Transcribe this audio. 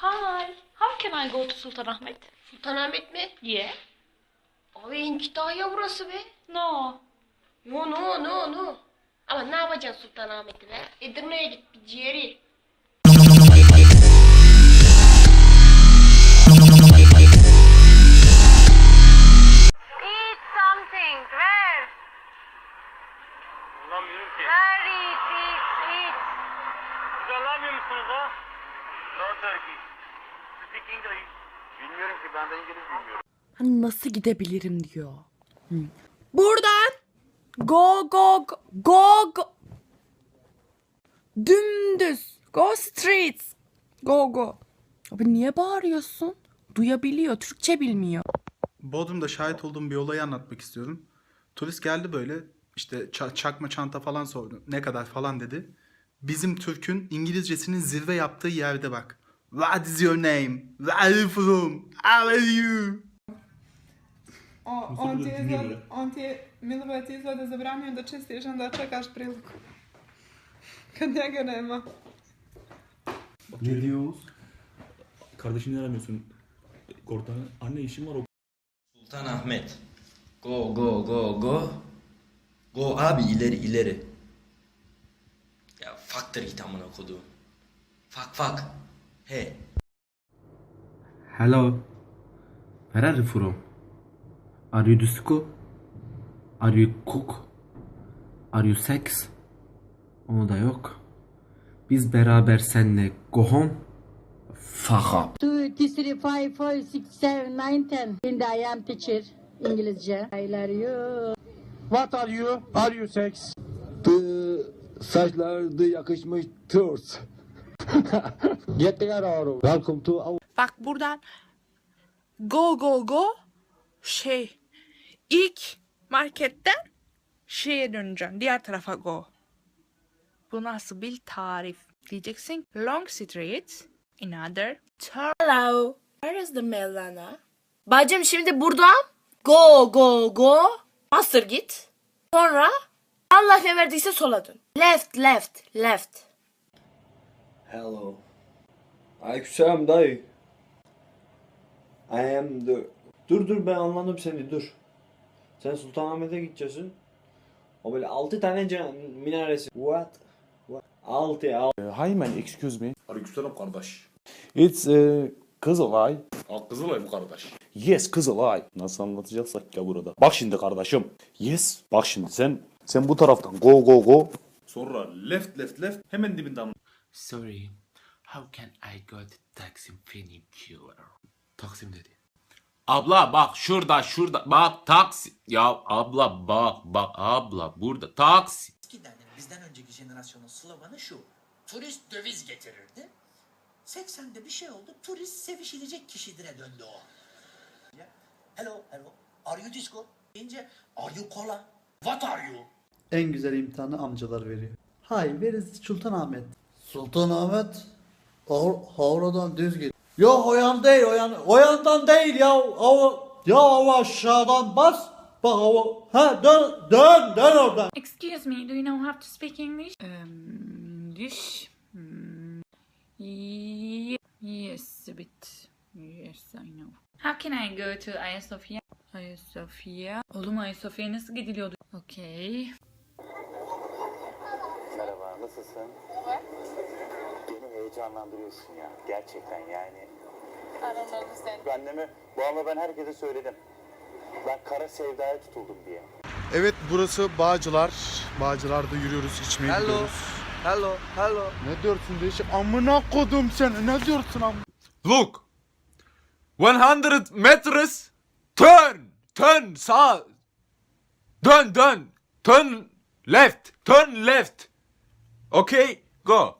Hi. How can I go to Sultanahmet? Sultanahmet mi? Yeah. Abi Kütahya burası be. No. No no no no. Ama ne yapacaksın Sultanahmet'i be? Edirne'ye git bir ciğeri. Eat something. Where? Anlamıyorum ki. Where eat, eat, eat. Siz anlamıyor musunuz ha? No Turkey. Speak English. Bilmiyorum ki ben de İngiliz bilmiyorum. Hani nasıl gidebilirim diyor. Hı. Buradan go go go go go dümdüz go streets go go. Abi niye bağırıyorsun? Duyabiliyor, Türkçe bilmiyor. Bodrum'da şahit olduğum bir olayı anlatmak istiyorum. Turist geldi böyle işte ça- çakma çanta falan sordu. Ne kadar falan dedi. Bizim Türk'ün İngilizcesinin zirve yaptığı yerde bak. What is your name? Where are you from? How are you? O, on, ti izgleda, on ti, Milivoj, ti izgleda zabranio da čistiš, onda čekaš priliku. Kad njega nema. Ne diyoruz? Kardeşini aramıyorsun. Orada anne işim var o Sultan Ahmet. Go go go go. Go abi ileri ileri. Faktır git amına koduğum. Fak fak. He. Hello. Where are you from? Are you disco? Are you cook? Are you sex? Onu da yok. Biz beraber senle go home. Fuck up. 2, 3, 5, 4, 6, 7, 9, 10. Şimdi I am teacher. İngilizce. I love you. What are you? Are you sex? The saçlarda yakışmış turs. Get the out. Welcome to our Bak buradan go go go şey ilk marketten şeye döneceğim. Diğer tarafa go. Bu nasıl bir tarif? Diyeceksin long street another turn. Hello. Where is the Mevlana? Bacım şimdi buradan go go go. Master git. Sonra Allah ne verdiyse sola dön. Left left left. Hello. Aleykümselam dayı. I am the... Dur dur ben anladım seni dur. Sen Sultanahmet'e gideceksin. O böyle altı tane can minaresi. What? What? Altı altı. Hi man, excuse me. Aleykümselam kardeş. It's uh, Kızılay. Aa, Kızılay bu kardeş. Yes Kızılay. Nasıl anlatacaksak ya burada. Bak şimdi kardeşim. Yes. Bak şimdi sen sen bu taraftan go go go. Sonra left left left hemen dibinde amına. Sorry. How can I go to Taksim Furniture? Taksim dedi. Abla bak şurada şurada bak taksi. Ya abla bak bak abla burada taksi. Eskiden bizden önceki jenerasyonun sloganı şu. Turist döviz getirirdi. 80'de bir şey oldu. Turist sevişilecek kişidire döndü o. Hello, hello. Are you disco? Deyince are you cola? What are you? En güzel imtihanı amcalar veriyor. Where is Sultanahmet? Sultanahmet? Havradan düz git. Yok o yan değil, o yan, o yandan değil ya. O, ya o aşağıdan bas. Bak o, ha dön, dön, dön oradan. Excuse me, do you know how to speak English? Um, English. Hmm. Ye- Yes, a bit. Yes, I know. How can I go to Ayasofya? Ayasofya. Oğlum Ayasofya'ya nasıl gidiliyordu? Okay. Nasılsın? Beni heyecanlandırıyorsun ya. Gerçekten yani. Anneme, babama ben herkese söyledim. Ben kara sevdaya tutuldum diye. Evet burası Bağcılar. Bağcılar'da yürüyoruz, içmeye gidiyoruz. Hello, hello. Ne diyorsun değişik? Amına kodum seni. Ne diyorsun am? Look. 100 meters. Turn. Turn sağ. Dön dön. Turn left. Turn left. Okay. Go.